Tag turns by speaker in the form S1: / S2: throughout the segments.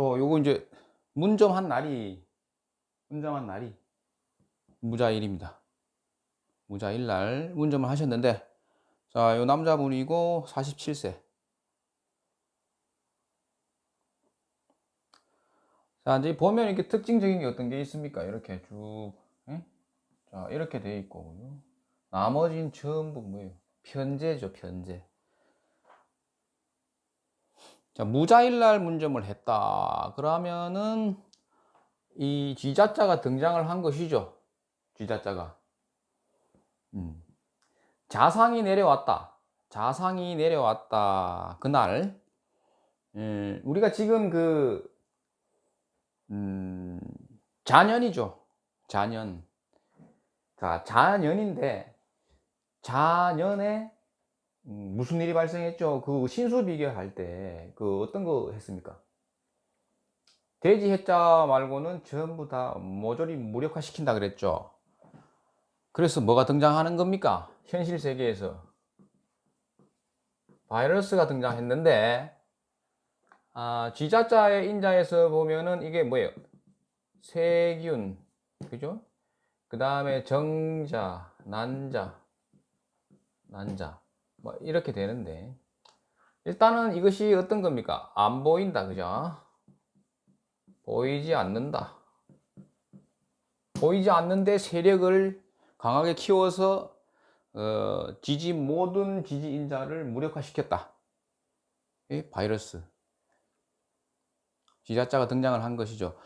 S1: 저 요거 이제 문점한 날이 문점한 날이 무자일입니다. 무자일 날 문점을 하셨는데 자, 요 남자분이고 47세. 자, 이제 보면 이렇게 특징적인 게 어떤 게 있습니까? 이렇게 쭉, 예? 자, 이렇게 돼 있고, 나머지는 전부 뭐예요? 편제죠, 편제. 자, 무자일날 문점을 했다. 그러면은 이 쥐자자가 등장을 한 것이죠. 쥐자자가. 음. 자상이 내려왔다. 자상이 내려왔다. 그날 음, 우리가 지금 그 음, 자년이죠. 자년. 자, 자년인데 자년에 음, 무슨 일이 발생했죠? 그 신수 비교할 때 그 어떤 거 했습니까? 돼지 해자 말고는 전부 다 모조리 무력화 시킨다 그랬죠. 그래서 뭐가 등장하는 겁니까? 현실 세계에서 바이러스가 등장했는데 아, 쥐자자의 인자에서 보면은 이게 뭐예요? 세균, 그죠? 그 다음에 정자, 난자, 난자, 뭐 이렇게 되는데 일단은 이것이 어떤 겁니까? 안 보인다, 그죠? 보이지 않는다. 보이지 않는데 세력을 강하게 키워서 어, 지지 모든 지지 인자를 무력화시켰다. 이 바이러스. 지자자가 등장을 한 것이죠.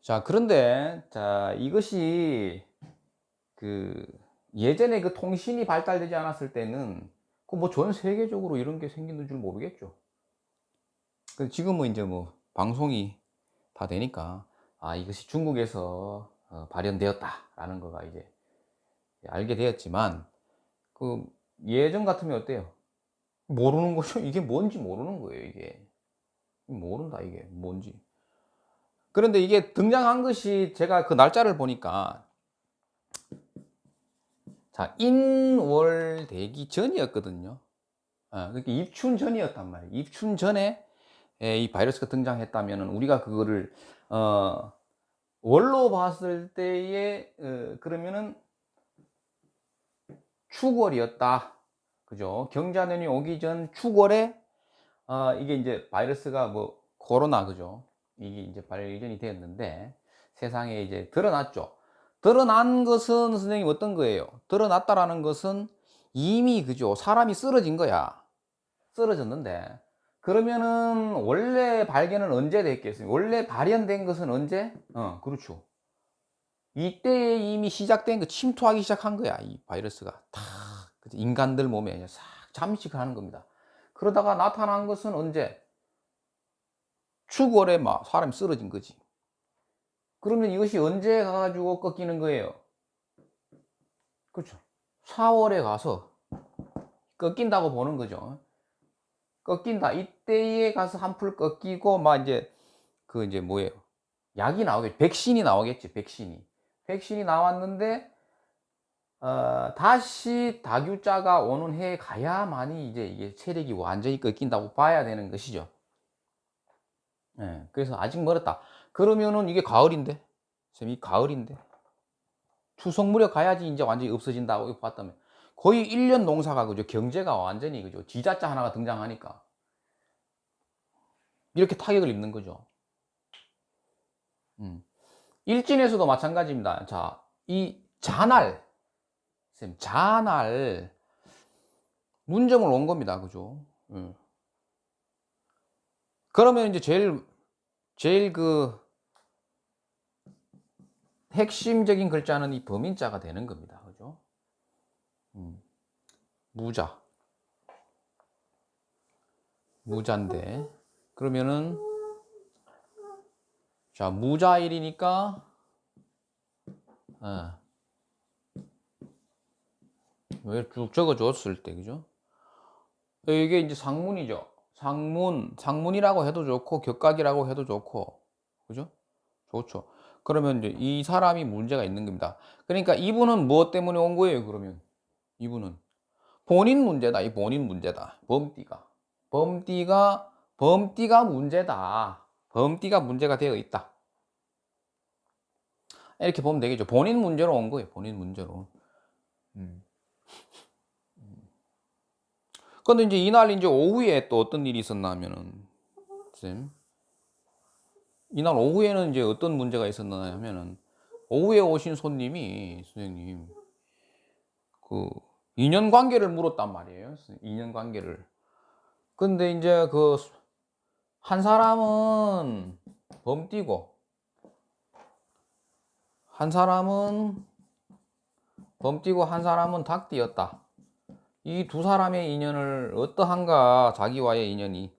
S1: 자, 그런데 자, 이것이 그 예전에 그 통신이 발달되지 않았을 때는 그 뭐 전 세계적으로 이런 게 생기는 줄 모르겠죠. 그 지금은 이제 뭐 방송이 다 되니까 아 이것이 중국에서 어, 발현되었다라는 거가 이제 알게 되었지만 그 예전 같으면 어때요? 모르는 거죠. 이게 뭔지 모르는 거예요. 이게 모른다 이게 뭔지. 그런데 이게 등장한 것이 제가 그 날짜를 보니까 자 인월되기 전이었거든요. 아, 그러니까 입춘 전이었단 말이에요. 입춘 전에 예, 이 바이러스가 등장했다면 우리가 그거를 어, 월로 봤을 때에 어, 그러면은 축월이었다. 그죠? 경자년이 오기 전 축월에 어, 이게 이제 바이러스가 뭐 코로나 그죠? 이게 이제 발견이 되었는데 세상에 이제 드러났죠. 드러난 것은 선생님 어떤 거예요? 드러났다라는 것은 이미 그죠? 사람이 쓰러진 거야. 쓰러졌는데 그러면은 원래 발견은 언제 됐겠어요? 원래 발현된 것은 언제? 어, 그렇죠. 이때 이미 시작된 거 침투하기 시작한 거야. 이 바이러스가 다 인간들 몸에 싹 잠식하는 겁니다. 그러다가 나타난 것은 언제? 축월에 막 사람이 쓰러진 거지. 그러면 이것이 언제 가가지고 꺾이는 거예요? 그렇죠. 4월에 가서 꺾인다고 보는 거죠. 꺾인다. 이때에 가서 한풀 꺾이고 막 이제 그 이제 뭐예요? 약이 나오겠지. 백신이 나오겠지. 백신이. 백신이 나왔는데 어, 다시 다규자가 오는 해에 가야만이 이제 이게 체력이 완전히 꺾인다고 봐야 되는 것이죠. 예, 그래서 아직 멀었다. 그러면은 이게 가을인데, 쌤이 가을인데, 추석 무렵 가야지 이제 완전히 없어진다고 봤다면 거의 1년 농사가 그죠. 경제가 완전히 그죠. 지자자 하나가 등장하니까 이렇게 타격을 입는 거죠. 음. 일진에서도 마찬가지입니다. 자, 이 자날, 쌤, 자날 문점을 온 겁니다. 그죠? 음. 그러면 이제 제일 제일 그 핵심적인 글자는 이 범인자가 되는 겁니다. 그죠? 음. 무자. 무자인데. 그러면은, 자, 무자일이니까, 어. 왜쭉 적어줬을 때, 그죠? 이게 이제 상문이죠. 상문, 상문이라고 해도 좋고, 격각이라고 해도 좋고, 그죠? 좋죠. 그러면 이제 이 사람이 문제가 있는 겁니다. 그러니까 이분은 무엇 때문에 온 거예요, 그러면? 이분은. 본인 문제다, 이 본인 문제다. 범띠가. 범띠가, 범띠가 문제다. 범띠가 문제가 되어 있다. 이렇게 보면 되겠죠. 본인 문제로 온 거예요. 본인 문제로. 음. 근데 이제 이날 이제 오후에 또 어떤 일이 있었나 하면은, 쌤. 이날 오후에는 이제 어떤 문제가 있었나 하면은, 오후에 오신 손님이, 선생님, 그, 인연 관계를 물었단 말이에요. 인연 관계를. 근데 이제 그, 한 사람은 범띠고, 한 사람은 범띠고, 한 사람은 닭띠였다. 이 두 사람의 인연을 어떠한가, 자기와의 인연이.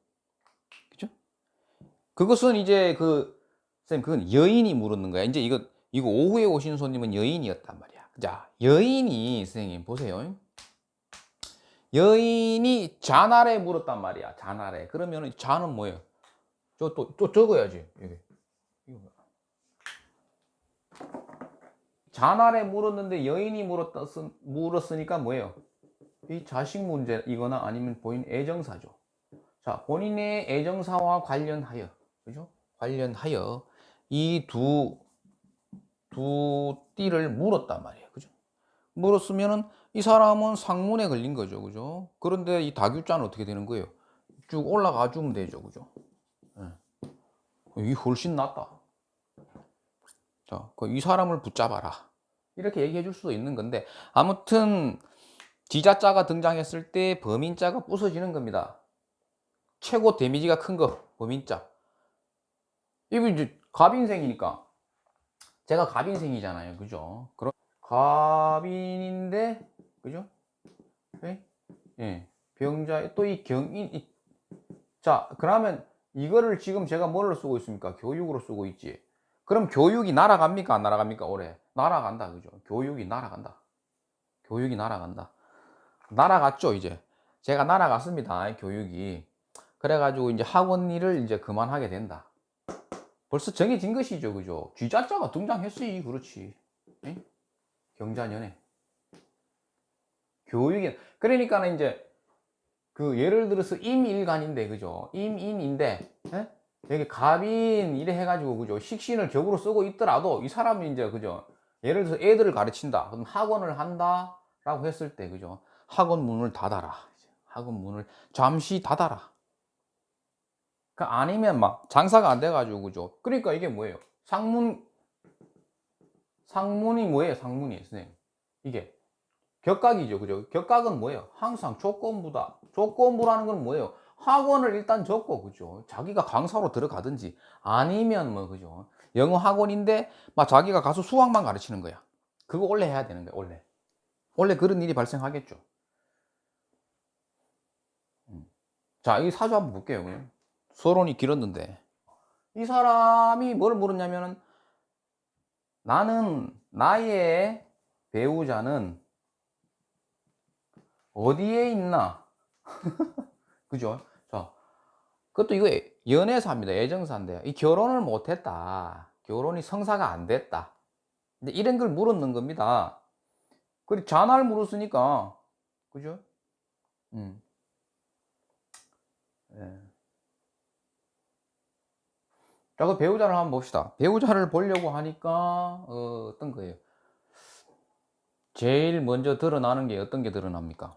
S1: 그것은 이제 그, 쌤, 그건 여인이 물었는 거야. 이제 이거, 이거 오후에 오신 손님은 여인이었단 말이야. 자, 여인이, 선생님, 보세요. 여인이 잔아래 물었단 말이야. 잔아래. 그러면 잔은 뭐예요? 저 또 또 적어야지. 여기. 잔아래 물었는데 여인이 물었다 쓰- 물었으니까 뭐예요? 이 자식 문제이거나 아니면 본인 애정사죠. 자, 본인의 애정사와 관련하여, 그죠? 관련하여 이 두, 두 띠를 물었단 말이에요. 그죠? 물었으면은 이 사람은 상문에 걸린 거죠. 그죠? 그런데 이 다규자는 어떻게 되는 거예요? 쭉 올라가 주면 되죠. 그죠? 예. 이 훨씬 낫다. 자, 그이 사람을 붙잡아라. 이렇게 얘기해 줄 수도 있는 건데, 아무튼, 지자자가 등장했을 때 범인자가 부서지는 겁니다. 최고 데미지가 큰 거, 범인자. 이거 이제 갑인생이니까. 제가 갑인생이잖아요. 그죠? 그럼, 갑인인데, 그죠? 예? 예. 병자, 또 이 경인, 이- 자, 그러면 이거를 지금 제가 뭘로 쓰고 있습니까? 교육으로 쓰고 있지. 그럼 교육이 날아갑니까? 안 날아갑니까? 올해. 날아간다. 그죠? 교육이 날아간다. 교육이 날아간다. 날아갔죠, 이제. 제가 날아갔습니다. 교육이. 그래가지고 이제 학원 일을 이제 그만하게 된다. 벌써 정해진 것이죠. 그죠? 쥐자자가 등장했으니 그렇지. 예? 경자년에. 교육이, 그러니까 이제 그 예를 들어서 임일간인데, 그죠? 임인인데, 예? 여기 갑인 이래 해가지고, 그죠? 식신을 적으로 쓰고 있더라도 이 사람이 이제, 그죠? 예를 들어서 애들을 가르친다. 그럼 학원을 한다. 라고 했을 때, 그죠? 학원 문을 닫아라. 학원 문을 잠시 닫아라. 그 아니면 막 장사가 안 돼가지고, 그죠? 그러니까 이게 뭐예요? 상문, 상문이 뭐예요? 상문이, 선생님. 이게. 격각이죠. 그죠? 격각은 뭐예요? 항상 조건부다. 조건부라는 건 뭐예요? 학원을 일단 적고, 그죠? 자기가 강사로 들어가든지, 아니면 뭐, 그죠? 영어 학원인데, 막 자기가 가서 수학만 가르치는 거야. 그거 원래 해야 되는 거야, 원래. 원래 그런 일이 발생하겠죠. 음. 자, 이 사주 한번 볼게요. 그냥. 서론이 길었는데. 이 사람이 뭘 물었냐면은, 나는, 나의 배우자는 어디에 있나? 그죠? 자, 그것도 이거 연애사입니다. 애정사인데, 이 결혼을 못했다. 결혼이 성사가 안 됐다. 근데 이런 걸 물었는 겁니다. 그리고 잔화를 물었으니까, 그죠? 음. 자, 그 배우자를 한번 봅시다. 배우자를 보려고 하니까, 어, 어떤 거예요? 제일 먼저 드러나는 게 어떤 게 드러납니까?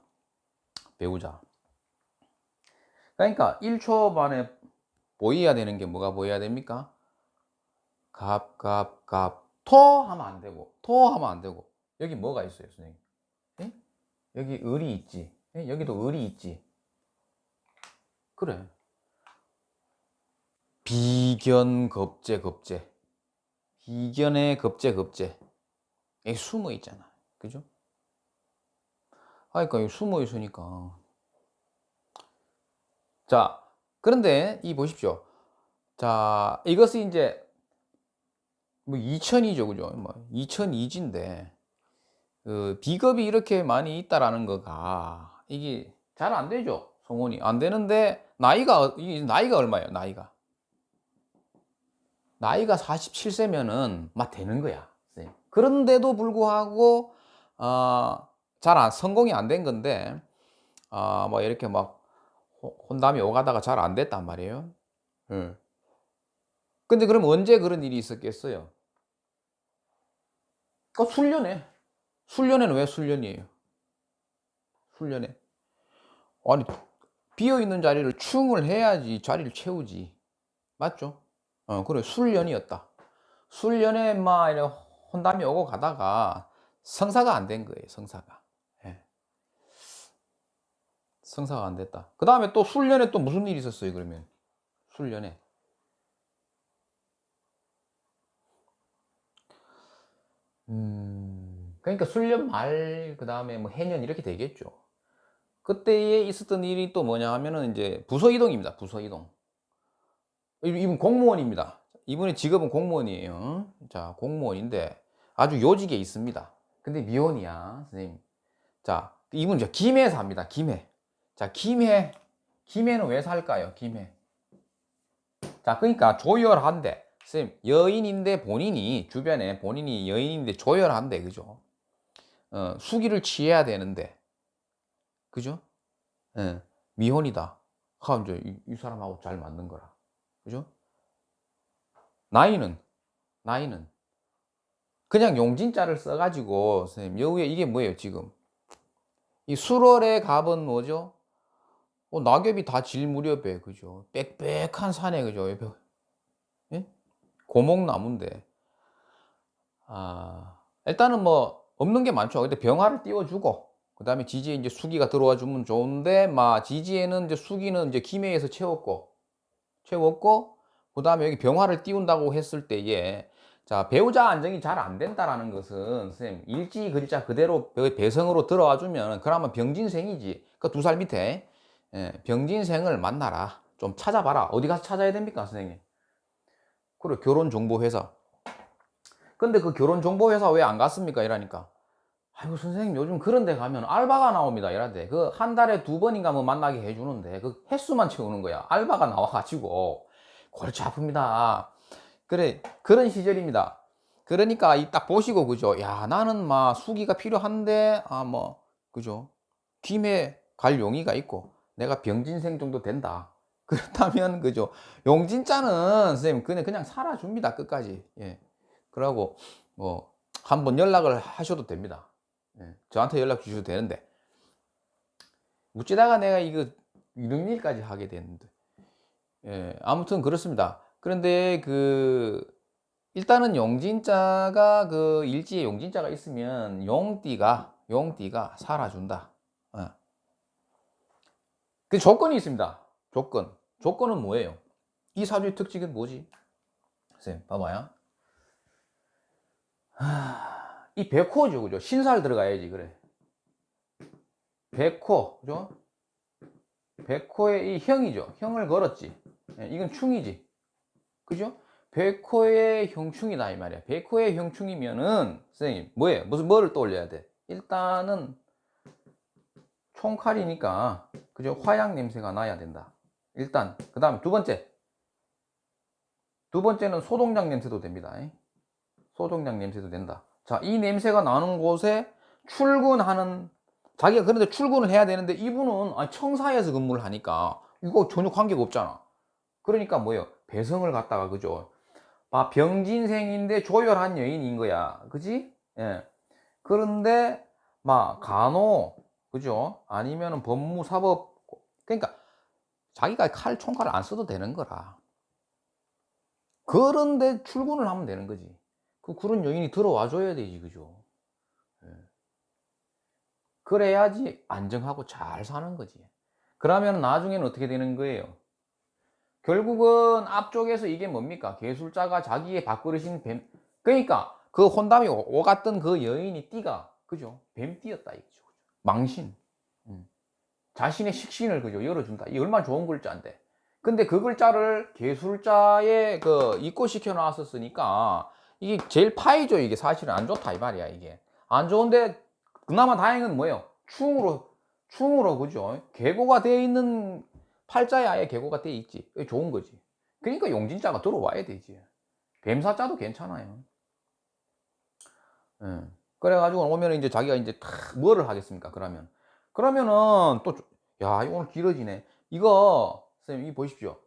S1: 배우자. 그러니까 1초 만에 보여야 되는 게 뭐가 보여야 됩니까? 갑, 갑, 갑, 토 하면 안 되고, 토 하면 안 되고. 여기 뭐가 있어요, 선생님? 예? 여기 을이 있지. 예? 여기도 을이 있지. 그래. 비견, 겁재, 겁재. 비견의 겁재, 겁재. 이 숨어 있잖아. 그죠? 아, 그러니까 숨어 있으니까. 자, 그런데 이 보십시오. 자, 이것이 이제 뭐 2000이죠, 그죠? 뭐 2002진데 그 비겁이 이렇게 많이 있다라는 거가 이게 잘 안 되죠, 성원이 안 되는데 나이가 이 나이가 얼마예요? 나이가 나이가 47세면은 막 되는 거야. 네. 그런데도 불구하고 어, 잘 안, 성공이 안 된 건데 아, 뭐 이렇게 막 호- 혼담이 오가다가 잘 안 됐단 말이에요. 예. 근데 그럼 언제 그런 일이 있었겠어요? 어, 술련에. 술련에는 왜 술련이에요? 술련에. 아니, 비어 있는 자리를 충을 해야지 자리를 채우지. 맞죠? 어, 그래. 술련이었다. 술련에 막 이래 혼담이 오고 가다가 성사가 안 된 거예요. 성사가. 예. 성사가 안 됐다. 그 다음에 또 술련에 또 무슨 일이 있었어요, 그러면? 술련에. 음, 그러니까 술련 말, 그 다음에 뭐 해년 이렇게 되겠죠. 그때에 있었던 일이 또 뭐냐 하면은 이제 부서 이동입니다. 부서 이동. 이- 이분 공무원입니다. 이분의 직업은 공무원이에요. 자, 공무원인데 아주 요직에 있습니다. 근데 미혼이야, 선생님. 자, 이분 저 김해 삽니다. 김해. 자, 김해. 김해는 왜 살까요? 김해. 자, 그러니까 조열한데, 선생님, 여인인데 본인이, 주변에 본인이 여인인데 조열한데, 그죠? 어, 수기를 취해야 되는데, 그죠? 예, 미혼이다. 하, 이제 이, 이 사람하고 잘 맞는 거라. 그죠? 나이는, 나이는. 그냥 용진자를 써가지고, 선생님, 여기에 이게 뭐예요, 지금? 이 수월의 갑은 뭐죠? 어, 낙엽이 다 질 무렵에, 그죠? 빽빽한 산에, 그죠? 예? 고목나무인데. 아, 일단은 뭐, 없는 게 많죠. 근데 병화를 띄워주고, 그 다음에 지지에 이제 수기가 들어와 주면 좋은데, 막, 지지에는 이제 수기는 이제 김해에서 채웠고, 채웠고, 그 다음에 여기 병화를 띄운다고 했을 때에, 자, 배우자 안정이 잘 안 된다라는 것은, 선생님, 일지 글자 그대로 배- 배성으로 들어와 주면, 그러면 병진생이지. 그 두 살 밑에, 예, 병진생을 만나라. 좀 찾아봐라. 어디 가서 찾아야 됩니까, 선생님? 그래, 결혼정보회사. 근데 그 결혼정보회사 왜 안 갔습니까? 이러니까. 아이고, 선생님, 요즘 그런 데 가면 알바가 나옵니다. 이런데. 그 한 달에 두 번인가 뭐 만나게 해주는데, 그 횟수만 채우는 거야. 알바가 나와가지고. 골치 아픕니다. 그래, 그런 시절입니다. 그러니까 이 딱 보시고, 그죠? 야, 나는 막 수기가 필요한데, 아, 뭐, 그죠? 김에 갈 용의가 있고, 내가 병진생 정도 된다. 그렇다면, 그죠? 용진자는, 선생님, 그냥, 그냥 살아줍니다. 끝까지. 예. 그러고, 뭐, 한번 연락을 하셔도 됩니다. 예. 저한테 연락 주셔도 되는데. 어찌다가 내가 이거, 이런 일까지 하게 됐는데. 예, 아무튼 그렇습니다. 그런데 그 일단은 용진자가 그 일지에 용진자가 있으면 용띠가 용띠가 살아준다. 예. 그 조건이 있습니다. 조건. 조건은 뭐예요? 이 사주의 특징은 뭐지? 선생님, 봐봐요. 하, 이 백호죠, 그죠? 신살 들어가야지, 그래. 백호, 그죠? 백호의 이 형이죠. 형을 걸었지. 예, 이건 충이지. 그죠? 백호의 형충이다 이 말이야. 백호의 형충이면은 선생님 뭐예요? 무슨 뭐를 떠올려야 돼? 일단은 총칼이니까 그죠? 화약 냄새가 나야 된다. 일단 그 다음에 두 번째 두 번째는 소독약 냄새도 됩니다. 소독약 냄새도 된다. 자, 이 냄새가 나는 곳에 출근하는 자기가 그런데 출근을 해야 되는데 이분은 아니, 청사에서 근무를 하니까 이거 전혀 관계가 없잖아. 그러니까 뭐예요? 배성을 갖다가 그죠? 아, 병진생인데 조열한 여인인 거야. 그지? 예. 그런데 막 간호 그죠? 아니면은 법무 사법 그러니까 자기가 칼 총칼을 안 써도 되는 거라. 그런데 출근을 하면 되는 거지. 그 그런 여인이 들어와 줘야 되지, 그죠? 예. 그래야지 안정하고 잘 사는 거지. 그러면 나중에는 어떻게 되는 거예요? 결국은 앞쪽에서 이게 뭡니까? 개술자가 자기의 밥그릇인 뱀. 그러니까 그 혼담이 오- 오갔던 그 여인이 띠가 그죠? 뱀띠였다 이거죠. 망신. 음. 자신의 식신을 그죠? 열어준다. 이 얼마나 좋은 글자인데. 근데 그 글자를 개술자에 그 입고시켜 놨었으니까 이게 제일 파이죠. 이게 사실은 안 좋다 이 말이야 이게. 안 좋은데 그나마 다행은 뭐예요? 충으로 충으로 그죠? 계고가 되어 있는 팔자에 아예 계고가 돼 있지. 좋은 거지. 그러니까 용진자가 들어와야 되지. 뱀사자도 괜찮아요. 예. 그래가지고 오면 이제 자기가 이제 탁 뭐를 하겠습니까? 그러면 그러면은 또야 오늘 길어지네. 이거 선생님 이 보십시오.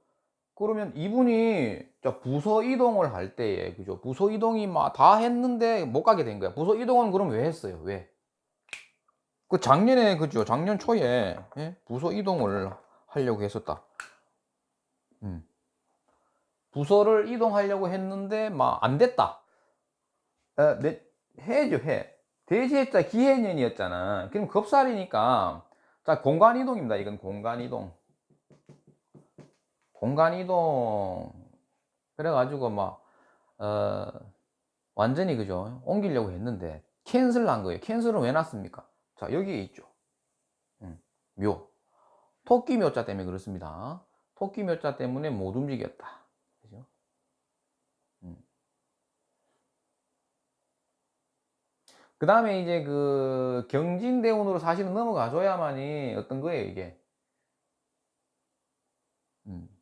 S1: 그러면 이분이 자, 부서 이동을 할 때에 그죠? 부서 이동이 막 다 했는데 못 가게 된 거야. 부서 이동은 그럼 왜 했어요? 왜? 그 작년에 그죠? 작년 초에 예? 부서 이동을 하려고 했었다. 음. 부서를 이동하려고 했는데 막 안 됐다. 어, 내, 해죠 해. 대지했자 기해년이었잖아. 그럼 급살이니까 자 공간 이동입니다. 이건 공간 이동. 공간 이동. 그래가지고 막 어, 완전히 그죠 옮기려고 했는데 캔슬 난 거예요. 캔슬은 왜 났습니까? 자 여기에 있죠. 음, 묘. 토끼 묘자 때문에 그렇습니다. 토끼 묘자 때문에 못 움직였다. 그죠? 음. 그 다음에 이제 그 경진대운으로 사실은 넘어가 줘야만이 어떤 거예요, 이게. 음.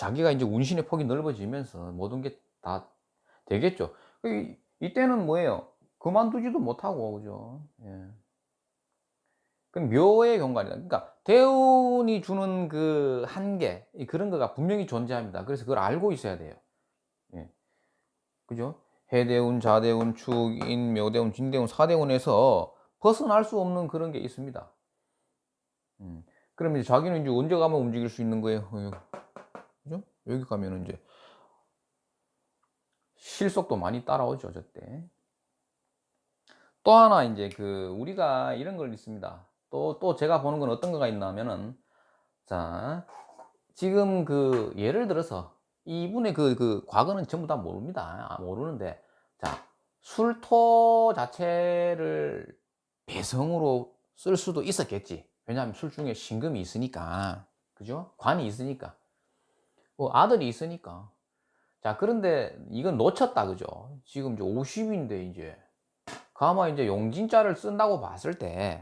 S1: 자기가 이제 운신의 폭이 넓어지면서 모든 게 다 되겠죠. 이- 이때는 뭐예요? 그만두지도 못하고, 그죠? 예. 그 묘의 경관이다. 그러니까 대운이 주는 그 한계 이 그런 거가 분명히 존재합니다. 그래서 그걸 알고 있어야 돼요. 예. 그죠? 해대운, 자대운, 축인, 묘대운, 진대운, 사대운에서 벗어날 수 없는 그런 게 있습니다. 음. 그러면 이제 자기는 이제 언제 가면 움직일 수 있는 거예요? 어, 여기. 가면은 이제 실속도 많이 따라오죠, 저때. 또 하나 이제 그 우리가 이런 걸 있습니다. 또 또 제가 보는 건 어떤 거가 있냐면은 자 지금 그 예를 들어서 이분의 그 그 과거는 전부 다 모릅니다. 아, 모르는데 자 술토 자체를 배성으로 쓸 수도 있었겠지. 왜냐하면 술 중에 신금이 있으니까 그죠? 관이 있으니까 뭐 아들이 있으니까 자 그런데 이건 놓쳤다 그죠? 지금 이제 50인데 이제 가마 이제 용진자를 쓴다고 봤을 때,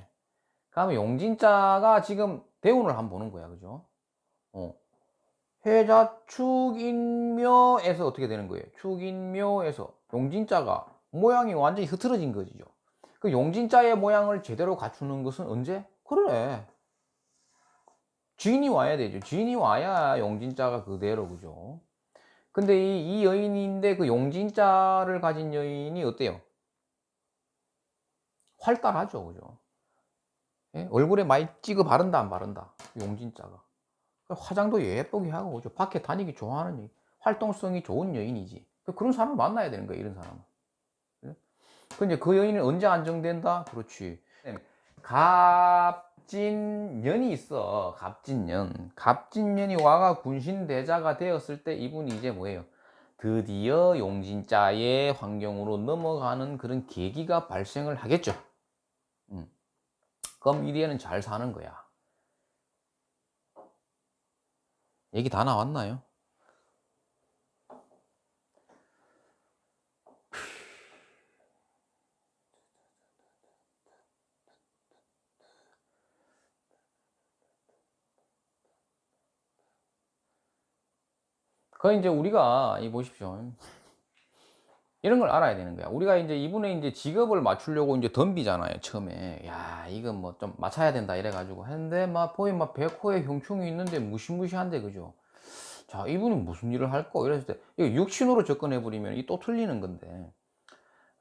S1: 가마 용진자가 지금 대운을 한번 보는 거야, 그죠? 어. 해자 축인묘에서 어떻게 되는 거예요? 축인묘에서 용진자가 모양이 완전히 흐트러진 거지요. 그 용진자의 모양을 제대로 갖추는 것은 언제? 그래. 주인이 와야 되죠. 주인이 와야 용진자가 그대로, 그죠? 근데 이, 이 여인인데 그 용진자를 가진 여인이 어때요? 활달하죠, 그죠? 예? 얼굴에 많이 찍어 바른다, 안 바른다? 용진자가. 화장도 예쁘게 하고, 그죠? 밖에 다니기 좋아하는 여인. 활동성이 좋은 여인이지. 그런 사람을 만나야 되는 거야, 이런 사람은. 예? 근데 그 여인은 언제 안정된다? 그렇지. 갑 진년이 있어. 갑진년. 갑진년이 와가 군신대자가 되었을 때 이분이 이제 뭐예요? 드디어 용진자의 환경으로 넘어가는 그런 계기가 발생을 하겠죠. 음. 그럼 이리에는 잘 사는 거야. 얘기 다 나왔나요? 그 이제 우리가 이 보십시오. 이런 걸 알아야 되는 거야. 우리가 이제 이분의 이제 직업을 맞추려고 이제 덤비잖아요. 처음에. 야, 이건 뭐 좀 맞춰야 된다 이래가지고 했는데 막 보이 막 백호의 형충이 있는데 무시무시한데 그죠? 자, 이분이 무슨 일을 할까? 이랬을 때 이거 육신으로 접근해 버리면 이 또 틀리는 건데.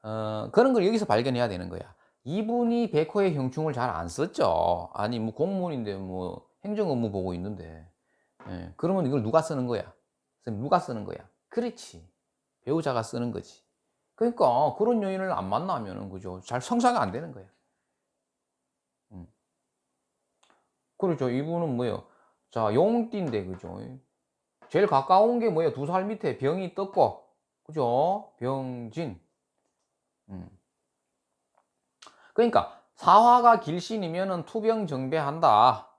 S1: 어, 그런 걸 여기서 발견해야 되는 거야. 이분이 백호의 형충을 잘 안 썼죠. 아니 뭐 공무원인데 뭐 행정 업무 보고 있는데. 예, 그러면 이걸 누가 쓰는 거야? 선생님, 누가 쓰는 거야? 그렇지. 배우자가 쓰는 거지. 그러니까 그런 여인을 안 만나면은 그죠? 잘 성사가 안 되는 거야. 음. 그렇죠. 이분은 뭐예요? 자, 용띠인데 그죠? 제일 가까운 게 뭐예요? 두 살 밑에 병이 떴고, 그죠? 병진. 음. 그러니까 사화가 길신이면은 투병 정배한다.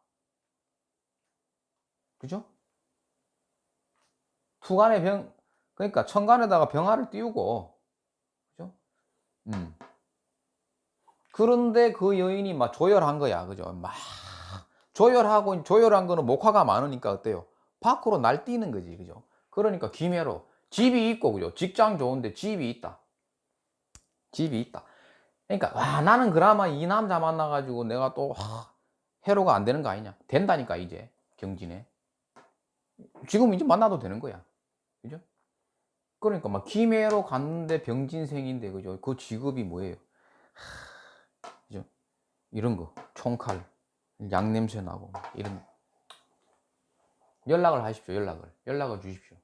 S1: 그죠? 투간에 병, 그러니까 천간에다가 병화를 띄우고, 그죠? 음. 그런데 그 여인이 막 조열한 거야, 그죠? 막 조열하고 조열한 거는 목화가 많으니까 어때요? 밖으로 날뛰는 거지, 그죠? 그러니까 기매로 집이 있고, 그죠? 직장 좋은데 집이 있다. 집이 있다. 그러니까 와 나는 그나마 이 남자 만나가지고 내가 또 하, 해로가 안 되는 거 아니냐? 된다니까 이제. 경진에. 지금 이제 만나도 되는 거야. 그러니까 막 김해로 갔는데 병진생인데 그죠? 그 직업이 뭐예요? 하, 그죠? 이런 거 총칼 양 냄새 나고 이런 연락을 하십시오. 연락을 연락을 주십시오.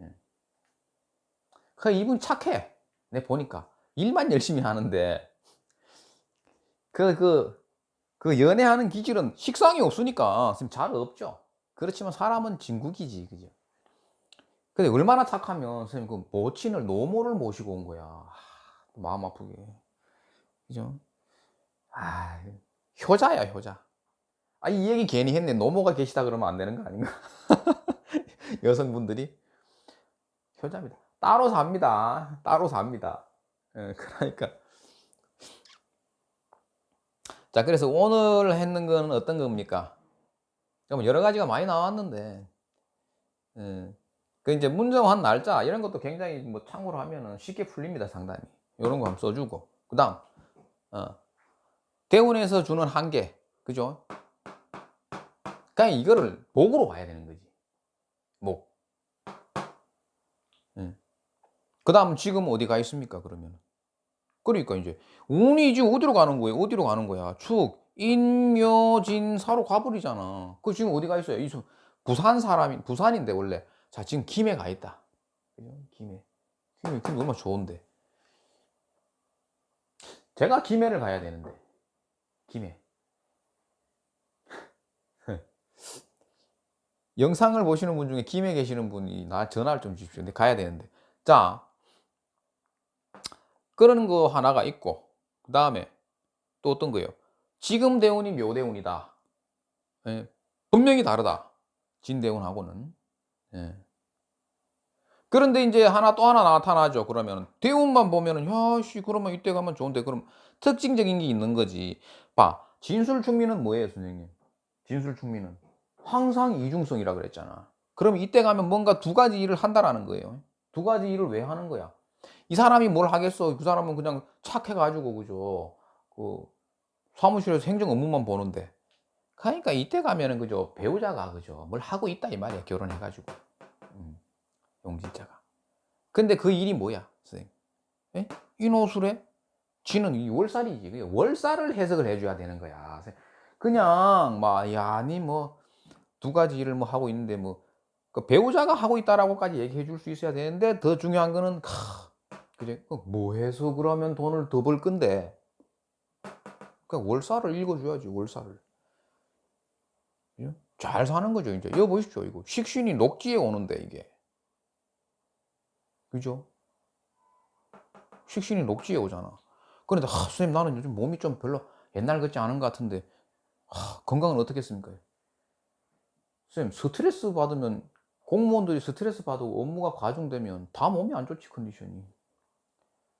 S1: 예. 그 이분 착해. 내 보니까 일만 열심히 하는데 그그그 연애하는 기질은 식상이 없으니까 지금 잘 없죠. 그렇지만 사람은 진국이지, 그죠? 근데 얼마나 착하면 선생님 그 모친을 노모를 모시고 온 거야. 하, 마음 아프게, 그죠? 아, 효자야 효자. 아, 이 얘기 괜히 했네. 노모가 계시다 그러면 안 되는 거 아닌가? 여성분들이 효자입니다. 따로 삽니다. 따로 삽니다. 예, 그러니까. 자, 그래서 오늘 했는 거는 어떤 겁니까? 그럼 여러 가지가 많이 나왔는데, 예, 그 이제 문정한 날짜 이런 것도 굉장히 뭐 참고로 하면은 쉽게 풀립니다 상당히. 이런 거 한번 써주고, 그 다음 어, 대운에서 주는 한계, 그죠? 그냥 이거를 목으로 봐야 되는 거지. 목. 예. 그 다음 지금 어디 가 있습니까, 그러면? 그러니까 이제, 운이 지금 어디로 가는 거예요? 어디로 가는 거야? 축, 인묘진, 사로 가버리잖아. 그 지금 어디 가 있어요? 이 수- 부산 사람이, 부산인데 원래. 자, 지금 김해 가 있다. 그죠? 김해. 김해, 김해 얼마나 좋은데. 제가 김해를 가야 되는데. 김해. 영상을 보시는 분 중에 김해 계시는 분이 나 전화를 좀 주십시오. 근데 가야 되는데. 자, 그런 거 하나가 있고, 그 다음에 또 어떤 거예요? 지금 대운이 묘대운이다. 예, 분명히 다르다. 진대운하고는. 예. 그런데 이제 하나 또 하나 나타나죠. 그러면 대운만 보면은 야씨 그러면 이때 가면 좋은데 그럼 특징적인 게 있는 거지. 봐. 진술 충미는 뭐예요, 선생님? 진술 충미는 항상 이중성이라 그랬잖아. 그럼 이때 가면 뭔가 두 가지 일을 한다라는 거예요. 두 가지 일을 왜 하는 거야? 이 사람이 뭘 하겠어? 그 사람은 그냥 착해가지고 그죠? 그 사무실에서 행정 업무만 보는데. 그러니까 이때 가면은 그죠? 배우자가 그죠? 뭘 하고 있다 이 말이야. 결혼해가지고. 음, 용진자가. 근데 그 일이 뭐야, 선생님? 예? 인호술에 지는 이 월살이지. 그게 월살을 해석을 해줘야 되는 거야. 그냥 막, 야, 아니 뭐 두 가지 일을 뭐 하고 있는데 뭐 그 배우자가 하고 있다라고까지 얘기해 줄 수 있어야 되는데 더 중요한 거는 크, 그제 어, 뭐 해서 그러면 돈을 더 벌 건데 그러니까 월사를 읽어줘야지 월사를? 잘 사는 거죠 이제. 이거 보십시오 이거. 식신이 녹지에 오는데 이게. 그죠? 식신이 녹지에 오잖아. 그런데 하, 선생님 나는 요즘 몸이 좀 별로 옛날 같지 않은 것 같은데 하, 건강은 어떻겠습니까? 선생님 스트레스 받으면 공무원들이 스트레스 받고 업무가 과중되면 다 몸이 안 좋지 컨디션이.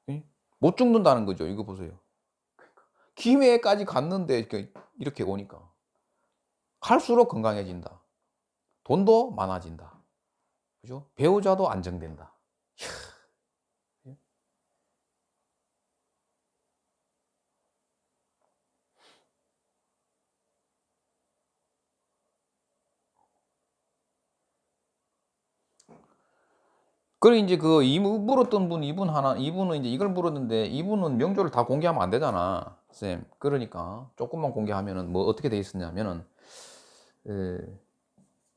S1: 예? 못 죽는다는 거죠 이거 보세요. 김해까지 갔는데 이렇게 오니까 갈수록 건강해진다 돈도 많아진다 그죠 배우자도 안정된다 이야. 예? 그래 이제 그 물었던 분 이분 하나 이분은 이제 이걸 물었는데 이분은 명조를 다 공개하면 안 되잖아 쌤 그러니까 조금만 공개하면은 뭐 어떻게 돼 있었냐면은 에,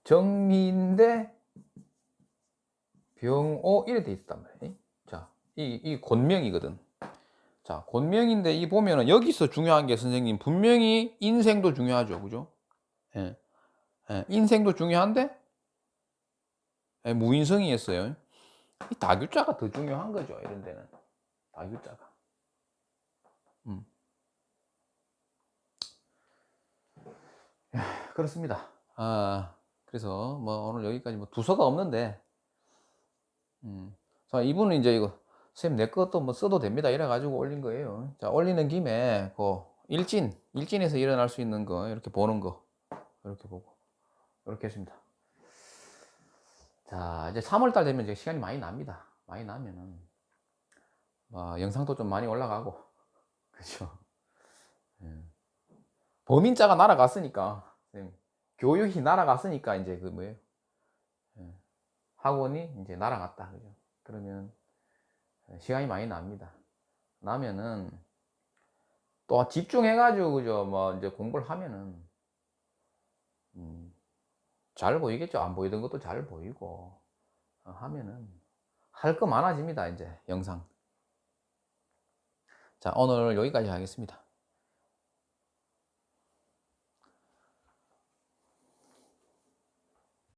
S1: 정민대 병오 이래 돼 있단 말이에요 자 이 이 권명이거든 자 권명인데 이 보면은 여기서 중요한 게 선생님 분명히 인생도 중요하죠 그죠 예. 예, 인생도 중요한데 예, 무인성이었어요 이 다교자가 더 중요한 거죠. 이런 데는 다교자가. 음. 야, 그렇습니다. 아 그래서 뭐 오늘 여기까지 뭐 두서가 없는데, 음. 자 이분은 이제 이거 쌤내 것도 뭐 써도 됩니다. 이래 가지고 올린 거예요. 자 올리는 김에 그 일진 일진에서 일어날 수 있는 거 이렇게 보는 거 이렇게 보고 이렇게 했습니다. 자, 이제 3월달 되면 이제 시간이 많이 납니다. 많이 나면은, 뭐, 영상도 좀 많이 올라가고, 그죠? 예. 범인자가 날아갔으니까, 선생님, 교육이 날아갔으니까 이제 그 뭐예요? 예, 학원이 이제 날아갔다. 그죠? 그러면 시간이 많이 납니다. 나면은 또 집중해 가지고 그죠? 뭐 이제 공부를 하면은 음, 잘 보이겠죠? 안 보이던 것도 잘 보이고 어, 하면은 할 거 많아집니다. 이제 영상. 자 오늘 여기까지 하겠습니다.